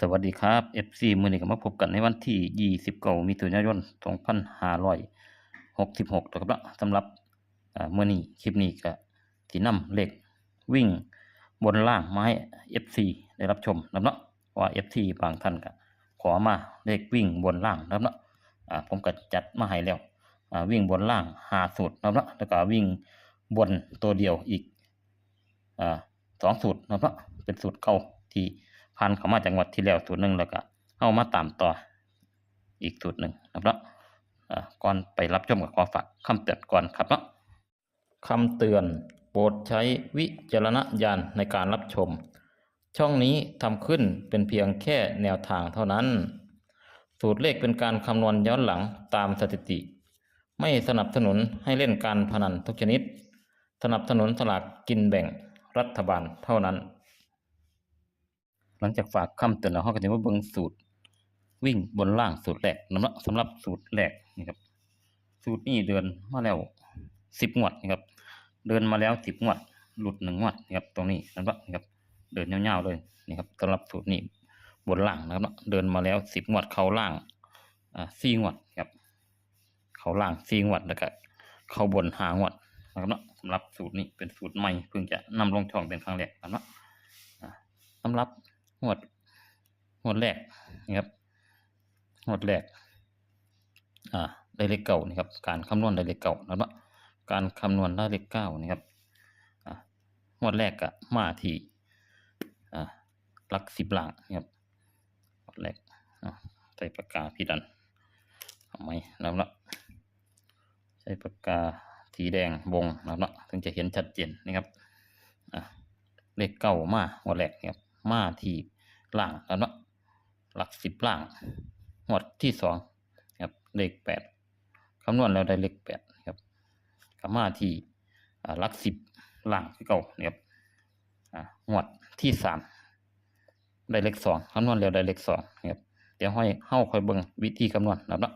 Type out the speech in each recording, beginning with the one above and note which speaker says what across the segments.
Speaker 1: สวัสดีครับ FC มือนี้ก็มาพบกันในวันที่ 29มิถุนายน 2566นะครับเนาะสำหรับมือนี้คลิปนี้ก็สินำเหลขวิ่งบนล่างมาให้ FC ได้รับชมนะครับเนาะว่า FC บางท่านก็ขอมาเลขวิ่งบนล่างนะครับเนาะผมก็จัดมาให้แล้ววิ่งบนล่าง5สูตรนะครับเนาะแล้วก็วิ่งบนตัวเดียวอีกอสองสูตรนะครับเนาะเป็นสูตรเก่าที่ พันเข้ามาจากงวัดที่แล้วสูตรหนึ่งแล้วก็เอามาตามต่ออีกสูตรหนึ่งนะครับก่อนไปรับชมกับขอฝากคำเตือนก่อนครับเนาะคำเตือนโปรดใช้วิจารณญาณในการรับชม ช่องนี้ทำขึ้นเป็นเพียงแค่แนวทางเท่านั้น สูตรเลขเป็นการคำนวณย้อนหลังตามสถิติ ไม่สนับสนุนให้เล่นการพนันทุกชนิด สนับสนุนสลากกินแบ่งรัฐบาลเท่านั้น หลังจากฝากคำเตือนแล้วเขาก็จะมาเบิ่งสูตร วิ่งบนล่างสูตรแรกนะสำหรับสูตรแรกนี่ครับ สูตรนี้เดินมาแล้วสิบงวดนะครับ เดินมาแล้วสิบงวด หลุดหนึ่งงวดนะครับ ตรงนี้นะครับนี่ครับ เดินยาวๆเลยนี่ครับสำหรับสูตรนี้บนล่างนะครับเนาะเดินมาแล้วสิบงวดเข้าล่างอ่าสี่งวดครับ เข้าล่างสี่งวดแล้วก็เข้าบนหางวดนะครับเนาะสำหรับสูตรนี้เป็นสูตรใหม่เพิ่งจะนำลงช่องเป็นครั้งแรกนะครับเนาะสำหรับ งวดงวดแรกนะครับงวดแรกอ่าได้เลขเก่านี่ครับ การคำนวณได้เลขเก่านะครับเนาะการคำนวณได้เลขเก้านี่ครับอ่างวดแรกก็มาที่อ่าลักสิบหลังนะครับงวดแรกอ่าใส่ปากกาพี่ดันทำไมนะครับเนาะใช้ปากกาสีแดงวงนะครับเนาะถึงจะเห็นชัดเจนนะครับอะเลขเก้ามาหัวแรกนะครับมาที่ ล่างแล้วเนาะหลักสิบล่างหัวดที่สองครับเลขแปดคำนวณแล้วได้เลขแปดครับก็มาที่หลักสิบล่างคือเก่านะครับอ่าหัวดที่สามได้เลขสองคำนวณแล้วได้เลขสองนะครับเดี๋ยวให้เข้าคอยเบิ่งวิธีคำนวณนะครับเนาะ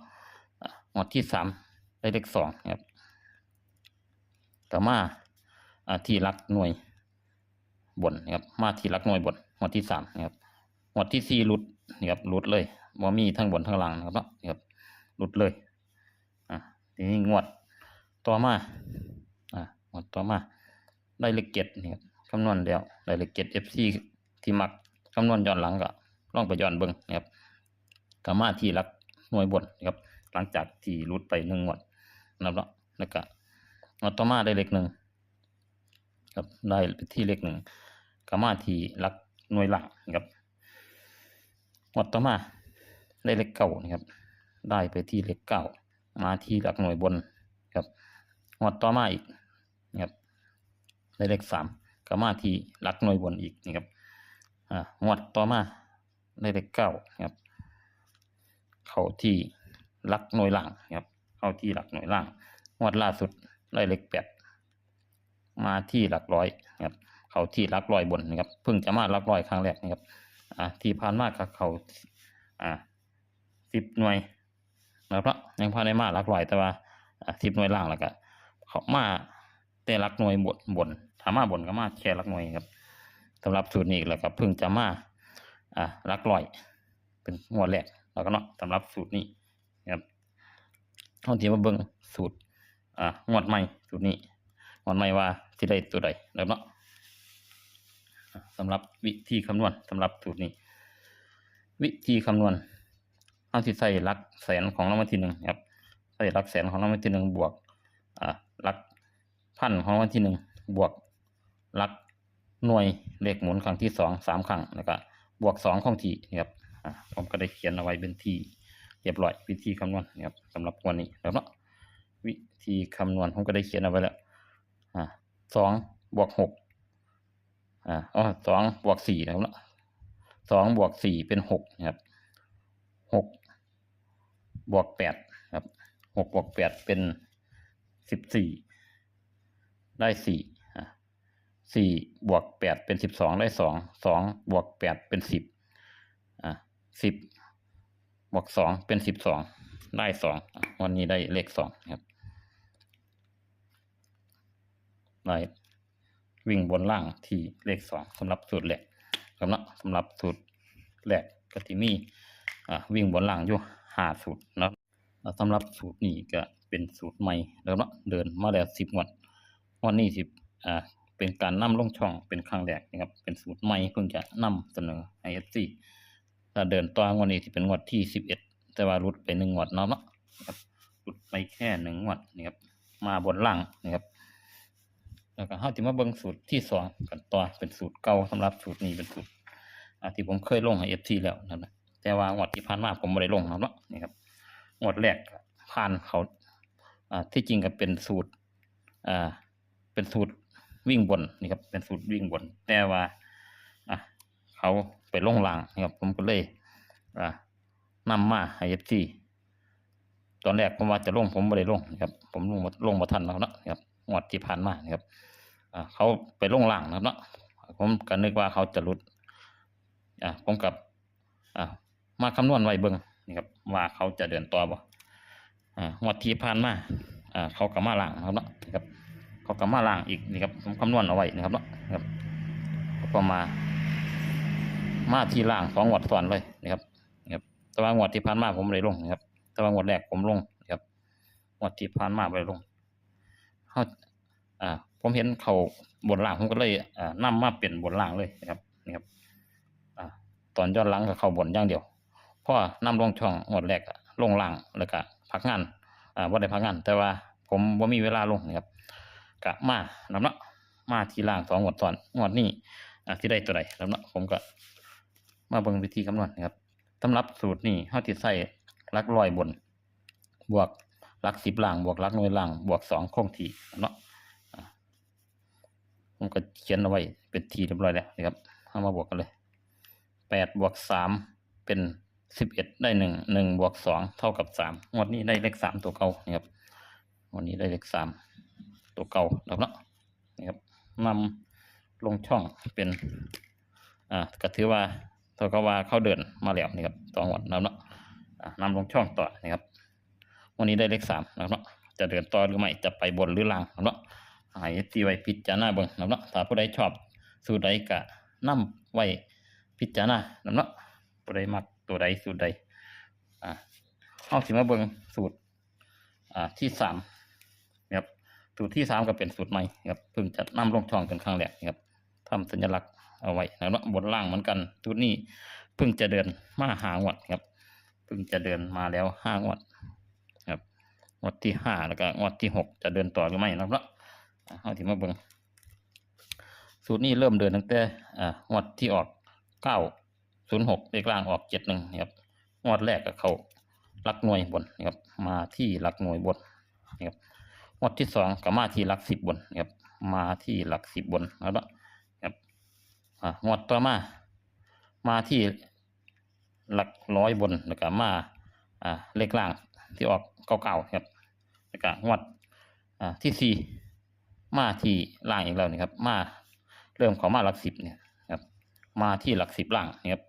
Speaker 1: หัวดที่สามได้เลขสองนะครับต่อมาที่รักหน่วยบนนะครับมาที่รักหน่วยบนหมวดที่สามนะครับ หมวดที่สี่หลุดนะครับหลุดเลยบ่มีทั้งบนทั้งล่างนะครับเนาะนะครับหลุดเลยอ่าทีนี้งวดต่อมาอ่างวดต่อมาได้เลขเจ็ดนะครับคำนวณแล้วได้เลขเจ็ด FC ที่มักคำนวณย้อนหลังก็ลองไปย้อนเบิ่งนะครับก็มาที่รักหน่วยบนนะครับหลังจากที่รุดไปหนึ่งงวดนะครับเนาะแล้วก็งวดต่อมาได้เลขหนึ่งครับได้ไปที่เลขหนึ่งก็มาที่หลักหน่วยหลักนะครับ งวดต่อมาได้เลขเก้านะครับ ได้ไปที่เลขเก้ามาที่หลักหน่วยบนครับงวดต่อมาอีกนะครับได้เลขสามก็มาที่หลักหน่วยบนอีกนะครับอ่างวดต่อมาได้เลขเก้านะครับ เข้าที่หลักหน่วยล่างนะครับ เข้าที่หลักหน่วยล่างงวดล่าสุดได้เลขแปดมาที่หลักร้อยนะครับ เข้าที่หลักร้อยบนนะครับ เพิ่งจะมาหลักร้อยครั้งแรกนะครับ อ่าที่ผ่านมาก็เขาอ่าสิบหน่วยนะครับยังพาได้มาหลักร้อยแต่ว่าอ่าสิบหน่วยล่างแล้วก็เขามาแต่หลักหน่วยบนบนถามาบนก็มาแค่หลักหน่วยครับสำหรับสูตรนี้แล้วก็เพิ่งจะมาอ่าหลักร้อย เป็นงวดแรกแล้วก็เนาะสำหรับสูตรนี้นะครับเอาทีมาเบิ่งสูตรอ่างวดใหม่สูตรนี้งวดใหม่ว่าสิได้ตัวใดแล้วเนาะ สำหรับวิธีคำนวณสำหรับสูตรนี้ วิธีคำนวณเอาที่ใส่หลักแสนของรางวัลที่หนึ่งครับใส่ลักแสนของรางวัลที่หนึ่งบวกอ่าลักพันของรางวัลที่หนึ่งบวกลักหน่วยเลขหมุนครั้งที่สองสามครั้งแล้วก็บวกสองของที่นะครับผมก็ได้เขียนเอาไว้เป็นที่เรียบร้อยวิธีคำนวณนะครับสำหรับวันนี้แล้วเนาะวิธีคำนวณผมก็ได้เขียนเอาไว้แล้วอสองบวกหก อ่าอ๋อสองบวกสี่นะครับเนะสองบวกสี่เป็นหกครับหกบวกแปดครับหกบวกแปดเป็นสิบสี่ได้สี่สี่บวกแปดเป็นสิบสองได้สองสองบวกแปดเป็นสิบอะสิบบวกสองเป็นสิบสองได้สองวันนี้ได้เลขสองครับได้ วิ่งบนล่างที่เลขสองสำหรับสูตรแรกสำหรับสำหรับสูตรแรกก็ที่มีอ่าวิ่งบนล่างอยู่ห้าสูตรนะสำหรับสูตรนี้ก็เป็นสูตรใหม่แล้วเนาะเดินมาแล้วสิบวดงวันนี้สิอ่าเป็นการนำลงช่องเป็นครั้งแรกนะครับเป็นสูตรใหม่เพิ่งจะนำเสนอให้ FC ถ้าเดินต่องวดนี้ที่เป็นงวดที่สิบเอ็ดแต่ว่ารุดไปหนึ่งงวดเนาะเนาะครับรุดไปแค่หนึ่งงวดนี่ครับมาบนล่างนะครับ แล้วก็เฮาสิมาเบิ่งสูตรที่สองกันต่อเป็นสูตรเก่าสำหรับสูตรนี้เป็นสูตรอ่าที่ผมเคยลงให้ FC แล้วนั่นนะแต่ว่างวดที่ผ่านมาผมบ่ได้ลงนะครับเนาะนี่ครับงวดแรกผ่านเขาอ่าที่จริงก็เป็นสูตรอ่าเป็นสูตรวิ่งบนนี่ครับเป็นสูตรวิ่งบน แต่ว่าอะเขาไปลงล่างนะครับผมก็เลยอ่านำมาให้ FC ตอนแรกผมว่าจะลงผมไม่ได้ลงนะครับผมลงบ่ลงมาทันแล้วนะครับ งวดที่ผ่านมานะครับเขาไปลงล่างนะครับเนาะผมก็นึกว่าเขาจะหลุดอ่าผมกับอ่ามาคำนวณไว้เบิ่งนี่ครับว่าเขาจะเดินต่อบ่อ่างวดที่ผ่านมาอ่าเขาก็มาล่างนะครับเนาะครับเขาก็มาล่างอีกนี่ครับผมคำนวณเอาไว้นะครับเนาะครับก็มา มาที่ล่างสองงวดซ้อนเลยนะครับนะครับแต่ว่างวดที่ผ่านมาผมไม่ได้ลงนะครับแต่ว่างวดแรกผมลงนะครับงวดที่ผ่านมาไม่ได้ลง เขาอ่าผมเห็นเขาบนล่างผมก็เลยอ่านำมาเปลี่ยนบนล่างเลยนะครับนะครับอ่าตอนย้อนหลังก็เขาบนอย่างเดียวเพราะนำลงช่องงวดแรกลงล่างแล้วก็พักงานอ่าบ่ได้พักงาน แต่ว่าผมบ่ามีเวลาลงนะครับกะมานํเนาะมาที่ล่างสองงวดซ้อนงวดนี้อ่าสิได้ตัวใดนํเนาะผมก็มาเบิ่งวิธีคำนวณนะครับสำหรับสูตรนี้เฮาสิดใส่หลักร้อยบน บวก ลักสิบล่างบวกหลักหน่วยล่างบวกสองคงทีเนาะอ่าผมก็เขียนเอาไว้เป็นทีเรียบร้อยแล้วนะครับเอามาบวกกันเลยแปดบวกสามเป็นสิบเอ็ดได้หนึ่งหนึ่งบวกสองเท่ากับสามงวดนี้ได้เลขสามตัวเก่านะครับวันนี้ได้เลขสามตัวเก่าแล้วเนาะนะครับนำลงช่องเป็นอ่าก็ถือว่าเท่ากับว่าเขาเดินมาแล้วนี่ครับสองวันแล้วเนาะอ่านำลงช่องต่อนะครับ วันนี้ได้เลขสามนะครับเนาะจะเดินต่อหรือไม่จะไปบนหรือล่างนะครับเนาะให้ตีไว้พิจารณาเบิ่งนะครับเนาะถ้าผู้ใดชอบสูตรใดก็นำไว้พิจารณานะครับเนาะผู้ใดมักตัวใดสูตรใดอ่าเอาสิมาเบิ่งสูตรอ่าที่สามนะครับสูตรที่สามก็เป็นสูตรใหม่นะครับเพิ่งจะนำลงช่องเป็นครั้งแรกนะครับทำสัญลักษณ์เอาไว้นะครับเนาะบนล่างเหมือนกันสูตรนี้เพิ่งจะเดินมาหางวดครับเพิ่งจะเดินมาแล้วห้างวด งวดที่ห้าแล้วก็งวดที่หกจะเดินต่อหรือไม่นะครับเนาะอ่าเอาที่มาเบิ่งสูตรนี้เริ่มเดินตั้งแต่อ่างวดที่ออกเก้าศูนย์หกเลขล่างออกเจ็ดหนึ่งนะครับงวดแรกก็เขาลักหน่วยบนนะครับมาที่หลักหน่วยบนนะครับงวดที่สองก็มาที่หลักสิบบนนะครับมาที่หลักสิบบนแล้วนะครับอ่างวดต่อมา มาที่หลักร้อยบนแล้วก็มา อ่า เลขล่าง ที่ออกเก่าๆครับแล้วก็งวดอ่าที่สี่มาที่ล่างอีกแล้วนี่ครับ มาเริ่มเขามาหลักสิบเนี่ยครับ มาที่หลักสิบล่างนี่ครับ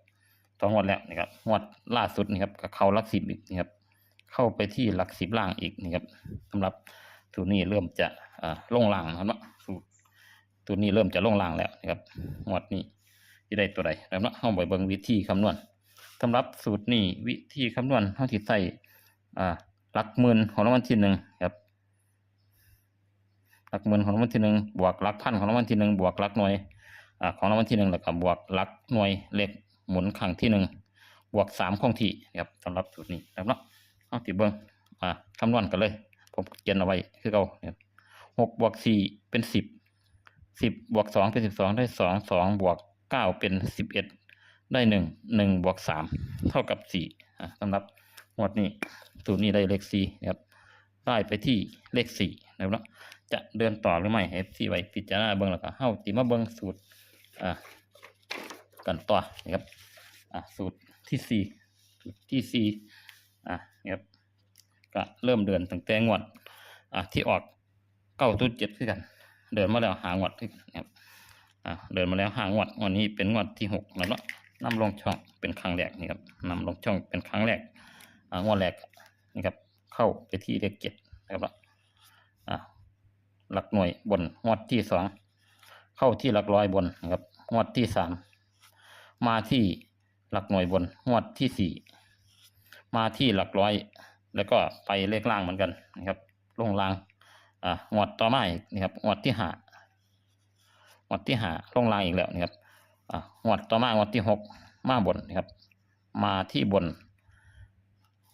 Speaker 1: สองงวดแล้วนี่ครับงวดล่าสุดนี่ครับก็เข้าหลักสิบอีกนี่ครับ เข้าไปที่หลักสิบล่างอีกนี่ครับสำหรับสูตรนี้เริ่มจะอ่าลงล่างแล้วเนาะสูตรสูตรนี้เริ่มจะลงล่างแล้วนะครับงวดนี้จะได้ตัวใดแล้วเนาะเข้าไปเบิ่งวิธีคำนวณสำหรับสูตรนี้วิธีคำนวณเท่าที่ใส่ อ่าหลักหมื่นของรางวัลที่หนึ่งครับหลักหมื่นของรางวัลที่หนึ่งบวกหลักพันของรางวัลที่หนึ่งบวกหลักหน่วยอ่าของรางวัลที่หนึ่งแล้วก็บวกหลักหน่วยเลขหมุนครั้งที่หนึ่งบวกสามคงที่ครับสำหรับสูตรนี้นะครับเนาะเอาติเบิ้งอ่าคำนวณกันเลย ผมเขียนเอาไว้คือเขาหกบวกสี่เป็นสิบสิบบวกสองเป็นสิบสองได้สองสองบวกเก้าเป็นสิบเอ็ดได้หนึ่งหนึ่งบวกสามเท่ากับสี่อ่าสำหรับงวดนี้ สูตรนี้ได้เลขสี่นะครับได้ไปที่เลขสี่นะครับเนาะจะเดินต่อหรือไม่ให้ที่ไว้พิจารณาเบิ่งแล้วก็เฮาสิมาเบิ่งสูตรอ่ากันต่อนะครับอ่าสูตรที่สี่สูตรที่สี่อ่านี่ครับก็เริ่มเดินตั้งแต่งวดอ่าที่ออกเก้าตุดเจ็ดคือกัน เดินมาแล้วหางวดคือกันนะครับอ่าเดินมาแล้วหางวดวันนี้เป็นงวดที่หกแล้วเนาะนำลงช่องเป็นครั้งแรกนี่ครับนำลงช่องเป็นครั้งแรกอ่างวดแรก นี่ครับ เข้าไปที่เลขเจ็ดนะครับเนาะอ่าหลักหน่วยบนงวดที่สองเข้าที่หลักร้อยบนนะครับงวดที่สามมาที่หลักหน่วยบนงวดที่สี่มาที่หลักร้อย แล้วก็ไปเลขล่างเหมือนกันนะครับลงล่างอ่างวดต่อมาอีกนะครับงวดที่ห้างวดที่ห้าลงล่างอีกแล้วนะครับอ่างวดต่อมางวดที่หกมาบนนะครับ มาที่บน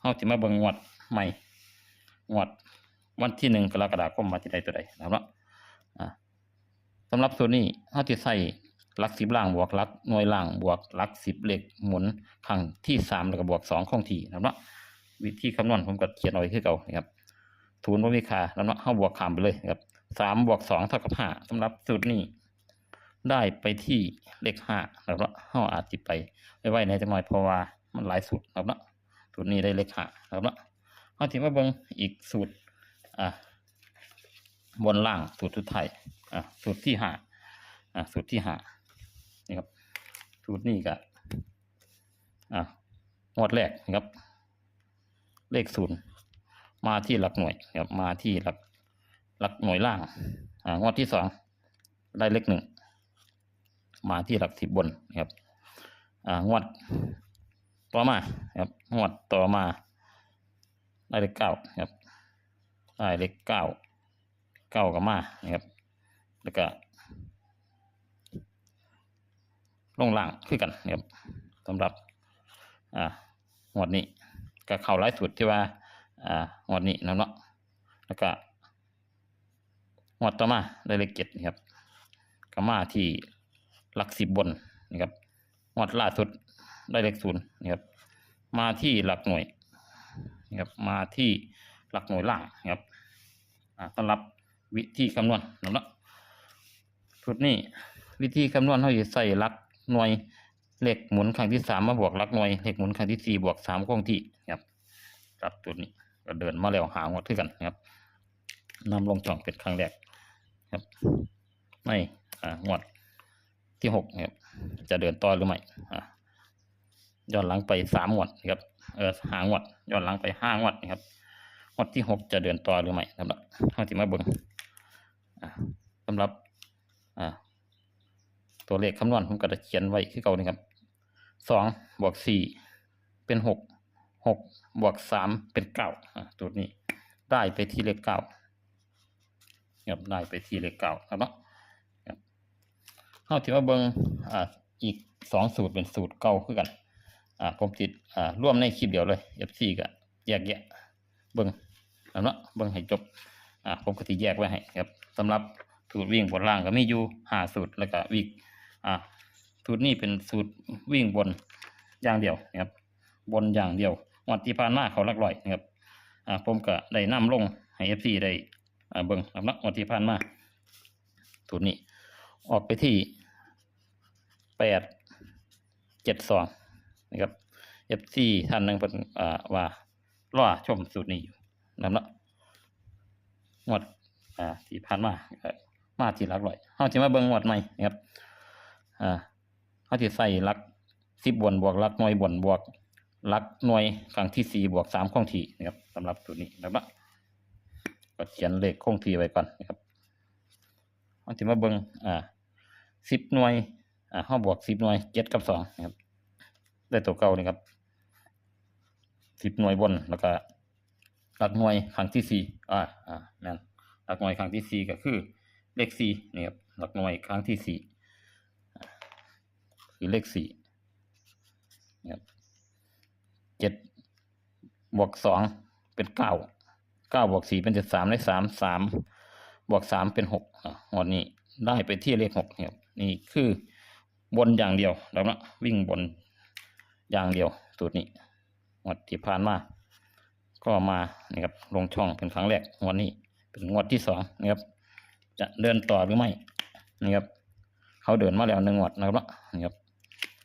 Speaker 1: เฮาสิมาเบิ่งงวดใหม่งวดวันที่หนึ่งกรกฎาคมมาที่ใดตัวใดนะครับว่าสำหรับสูตรนี้เฮาสิใส่ลักสิบล่างบวกลักหน่วยล่างบวกลักสิบเหลขหมุนครั้งที่สามแล้วก็บวกสองคงทีนะครับเนาวิธีคำนวณผมก็เขียนเอาไว้คือเก่านะครับศูนย์บ่มีค่าแล้วเนาะเฮาบวกขามไปเลยนะครับสามบวกสองเท่ากับห้าสำหรับสูตรนี้ ได้ไปที่เลขห้าแล้วเนาะเฮาอาจสิไปไปไว้ในจังหน่อยเพราะว่ามันหลายสูตรนะครับเนาะ สูตรนี้ได้เลขห้านะครับเนาะเฮาสิมาเบิ่งอีกสูตรอะบนล่างสูตรสุดท้ายอะสูตรที่ห้าอะสูตรที่ห้านี่ครับ สูตรนี้ก็อะงวดแรกนะครับ เลขศูนย์มาที่หลักหน่วยครับมาที่หลักหลักหน่วยล่างอ่างวดที่สองได้เลขหนึ่งมาที่หลักสิบบนนะครับอ่างวด ต่อมาครับงวดต่อมาได้เลขเก้าครับได้เลขเก้าเก้ากับมานะครับ แล้วก็ลงล่างคือกันนะครับสำหรับอ่างวดนี้ก็เข้าหลาสุดที่ว่าอ่างวดนี้นะเนาะแล้วก็งวดต่อมาได้เลขเจ็ดนะครับก็มาที่หลักสิบบนนะครับงวดล่าสุด ได้เลขศูนย์นะครับมาที่หลักหน่วยนะครับมาที่หลักหน่วยล่างนะครับอ่าสำหรับวิธีคำนวณนะเนาะชุดนี้วิธีคำนวณเขาจะใส่หลักหน่วยเลขหมุนครั้งที่สามมาบวกหลักหน่วยเลขหมุนครั้งที่สี่บวกสามคงที่นะครับครับตัวนี้ก็เดินมาแล้วหางวดขึ้นกันนะครับนำลงจ่องเป็นครั้งแรกครับในอ่างวดที่หกนะครับจะเดินต่อหรือไม่อ่า ย้อนหลังไปสามงวดนะครับเออหางวดย้อนหลังไปห้างวดนะครับงวดที่หกจะเดินต่อหรือไม่นะครับเท่าที่มาเบิ่งอ่าสำหรับตัวเลขคำนวณผมก็จะเขียนไว้คือเก่านี่ครับสองบวกสี่เป็นหกหกบวกสามเป็นเก้าตัวนี้ได้ไปที่เลขเก้าครับได้ไปที่เลขเก้าครับเนาะครับเท่าที่มาเบิ่งอ่าอีกสองสูตรเป็นสูตรเก่าคือกัน อ่าผมติดอ่าร่วมในคลิปเดียวเลย F4 ก็แยกแยะเบิ่งแล้วเนาะเบิ่งให้จบอ่าผมก็สิแยกไว้ให้ครับสำหรับสูตรวิ่งบนล่างก็มีอยู่ห้าสูตรแล้วก็วิ่งอ่าสูตรนี้เป็นสูตรวิ่งบนอย่างเดียวนะครับ บนอย่างเดียววันที่ผ่านมาเขาลักร้อยนะครับอ่าผมก็ได้นำลงให้ FC ได้อ่าเบิ่งครับเนาะวันที่ผ่านมาสูตรนี้ ออกไปที่แปดเจ็ดสอง นะครับ FC ท่านหนึงเป็นอ่าว่ารอชมสูตรนี้อยู่นั่นเนาะงวดอ่าที่ผ่านมามาที่หลักร้อยเฮาสิมาเบิ่งงวดใหม่นะครับอ่าเฮาสิใส่หลัก10บบวนบวกหลักหน่วยบวนบวกหลักหน่วยครั้งที่4บวก3คงทีนะครับสำหรับสูตรนี้นะครับเนาะก็เขียนเลขคงทีไว้ก่อนนะครับเฮาสิมาเบิ่งอ่า10หน่วยอ่าเฮาบวก10หน่วย7กับ2นะครับ ได้ตัวเก่านี่ครับสิบหน่วยบนแล้วก็หลักหน่วยครั้งที่สี่อ่าอ่านั่นหลักหน่วยครั้งที่สี่ก็คือเลขสี่นี่ครับหลักหน่วยครั้งที่สี่คือเลขสี่นี่ครับเจ็ดบวกสองเป็นเก้าเก้าบวกสี่เป็นเจ็ดสามเลขสามสามบวกสามเป็นหกอ่างวดนี้ได้ไปที่เลขหกนี่ครับนี่คือบนอย่างเดียวแล้วนะวิ่งบน อย่างเดียวสูตรนี้งวดที่ผ่านมาก็มานี่ครับลงช่องเป็นครั้งแรกงวดนี้ เป็นงวดที่สองนะครับ จะเดินต่อหรือไม่นี่ครับเขาเดินมาแล้วหนึ่งงวดนะครับนี่ครับ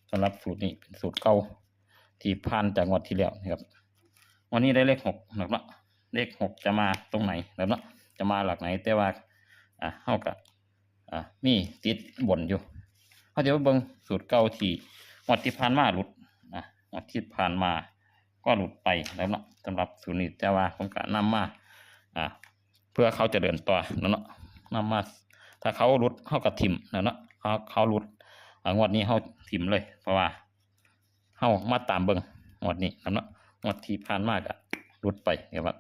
Speaker 1: สำหรับสูตรนี้เป็นสูตรเก่าที่ผ่านจากงวดที่แล้วนะครับ วันนี้ได้เลขหกนะครับเลขหกจะมาตรงไหนนะครับจะมาหลักไหนแต่ว่าอะเขากับอะมีติดบนอยู่เขาจะมาเบิ่งสูตรเก่าที่งวดที่ผ่านมาหลุด อาทิตย์ผ่านมาก็หลุดไปแล้วเนาะสำหรับสูนี้แต่ว่าผมก็นำมาอ่าเพื่อเขาจะเดินต่อแล้วเนาะนำมา ถ้าเขาหลุดเขาก็ทิมแล้วเนาะเขาเขาหลุดงวดนี้เขาทิมเลย เพราะว่าเฮามาตามเบิ่งงวดนี้นะเนาะงวดที่ผ่านมาก็หลุดไปนะครับ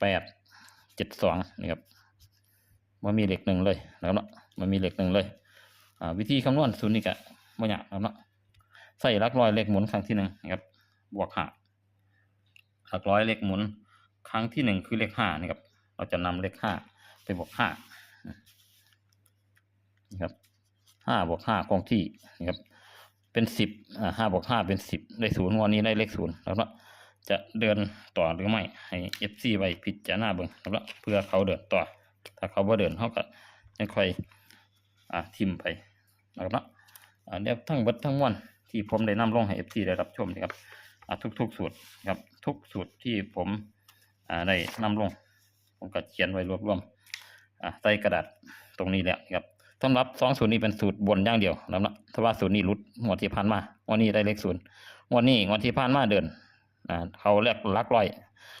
Speaker 1: แปดเจ็ดสองนี่ครับมันมีเหล็กหนึ่งเลยนะครับเนาะมันมีเหล็กหนึ่งเลย อ่า วิธีคำนวณศูนย์นี่ก็บ่ยากนะครับเนาะ ใส่หลักร้อยเลขหมุนครั้งที่หนึ่งนะครับ บวกห้าหลักร้อยเลขหมุน ครั้งที่หนึ่งคือเลขห้านะครับ เราจะนำเลขห้าไปบวกห้านะครับห้าบวกห้าคงที่นะครับ เป็นสิบอ่าห้าบวกห้าเป็นสิบได้ศูนย์วันนี้ได้เลขศูนย์แล้วก็จะเดินต่อหรือไม่ให้เอฟซีไว้พิจารณาเบิ่งแล้วเพื่อเขาเดินต่อ ถ้าเขาบ่เดินเขาก็ยังค่อยอ่าทิมไปนะครับเนาะอ่าเดี๋ยวทั้งบิดทั้งมวล ที่ผมได้นำลงให้เอฟซีได้รับชมนะครับทุกๆสูตรครับทุกสูตรที่ผมได้นำลง ผมก็เขียนไว้รวบรวมใส่กระดาษตรงนี้แหละครับสำหรับสองสูตรนี้เป็นสูตรบนอย่างเดียวนะครับถ้าว่าสูตรนี้หลุดงวดที่ผ่านมาวันนี้ได้เลขศูนย์วันนี้งวดที่ผ่านมาเดินอ่าเขาเรียกลักร้อย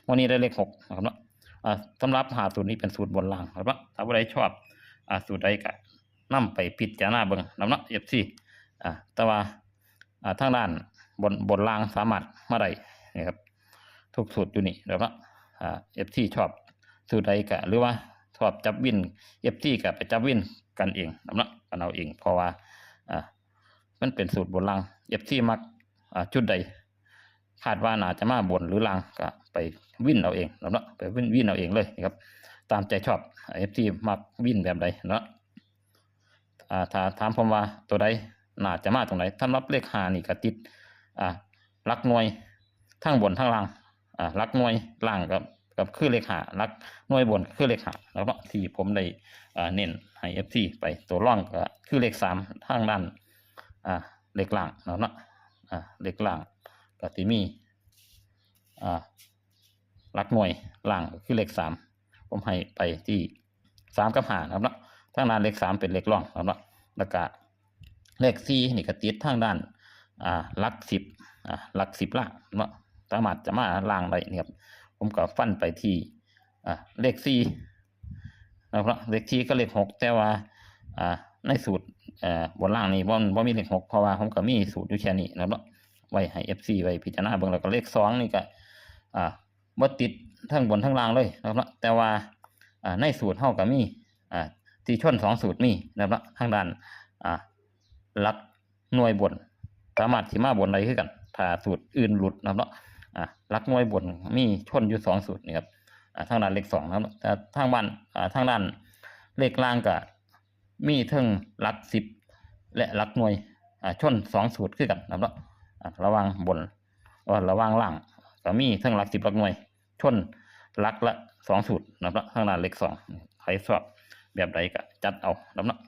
Speaker 1: วันนี้ได้เลขหกนะครับเนาะอ่าสำหรับหาสูตรนี้เป็นสูตรบนล่างครับถ้าผู้ใดชอบสูตรใดก็นำไปพิจารณาเบิ่งนำเนาะ FC อ่าแต่ว่า ทางด้านบนบนล่างสามารถมาได้นี่ครับทุกสูตรอยู่นี่แล้วเนาะอ่า FC ชอบสูตรใดก็หรือว่าชอบจับวิน FC ก็ไปจับวินกันเองนำเนาะกันเอาเองเพราะว่าอ่ามันเป็นสูตรบนล่าง FC มักอ่าจุดใดคาดว่าน่าจะมาบนหรือลางก็ไปวิ่นเอาเองเนาะไปวิ่นวิ่นเอาเองเลยนะครับตามใจชอบเอฟซีมักวิ่นแบบใดนะอ่าถ้าถามผมว่าตัวใด น่าจะมาตรงไหนสำหรับเลขหานี่ก็ติดอ่าลักหน่วยทั้งบนทั้งล่างอ่าลักหน่วยล่างกับกับคือเลขหาลักหน่วยบนคือเลขหาแล้วก็ที่ผมได้อ่าเน้นให้เอฟซีไปตัวร่องก็คือเลขสามทางด้านอ่าเลขล่างเนาะเนาะอ่าเลขล่างก็สิมีอ่าหลักหน่วยล่างคือเลขสามผมให้ไปที่สามกับหานะครับเนาะทางด้านเลขสามเป็นเลขร่องนะครับเนาะแล้วก็ เลขสี่นี่ก็ติดทางด้านอ่าหลักสิบอ่าหลักสิบล่างเนาะสามารถจะมาล่างได้นี่ครับผมก็ฟันไปที่อ่าเลขสี่นะครับเลขสี่ก็เลขหกแต่ว่าอ่าในสูตรอ่าบนล่างนี่บ่บ่มีเลขหกเพราะว่าผมก็มีสูตรอยู่แค่นี้นะครับไว้ให้ FC ไว้พิจารณาเบิ่งแล้วก็เลขสองนี่ก็อ่าบ่ติดทั้งบนทั้งล่างเลยนะครับแต่ว่าอ่าในสูตรเฮาก็มีอ่าที่ชนสองสูตรมีนะครับทางด้านอ่า ลักหน่วยบน สามารถสิมาบนอะได้คือกัน ถ้าสูตรอื่นหลุดนะครับเนาะอ่าหลักหน่วยบนมีชนอยู่สองสูตรนี่ครับอ่าทางด้านเลขสองนะครับแต่ทางบ้านอ่าทางด้านเลขล่างก็มีทั้งหลักสิบและหลักหน่วยอ่าชนสองสูตรคือกันนะครับเนาะอะระวังบนเอ่อระวังล่างก็มีทั้งหลักสิบหลักหน่วย ชนหลักละสองสูตรนะครับข้างหน้านเลขสองใครชอบแบบใดก็จัดเอานะครับเนาะ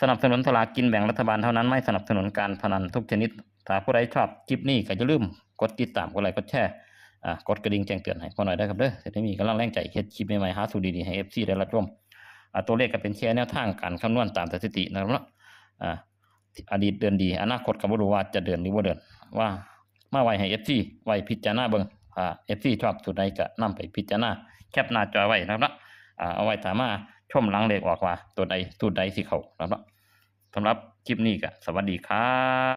Speaker 1: สนับสนุนสลากกินแบ่งรัฐบาลเท่านั้นไม่สนับสนุนการพนันทุกชนิด ถ้าผู้ใดชอบคลิปนี้ก็อย่าลืมกดติดตามกดไลค์กดแชร์อ่ากดกระดิ่งแจ้งเตือนให้พอหน่อยได้ครับเด้อจะได้มีกำลังแรงใจเฮ็ดคลิปใหม่ๆหาสูตรดีๆให้ FC ได้รับชมอ่าตัวเลขก็เป็นแค่แนวทางการคำนวณตามสถิตินะครับเนาะอดีตเดินดี อนาคตก็บ่รู้ว่าจะเดินหรือบ่าเดินว่ามาไว้ให้ FC ไว้พิจารณาเบิ่งอ่า FC ชอบสูตรใดก็นำไปพิจารณาแคปหน้าจอไว้นะครับเนาะเอาไว้ถามมา ชมหลังเลขออกว่า ตัวใดสูตรใดสิเขานะครับสำหรับคลิปนี้ก็สวัสดีครับ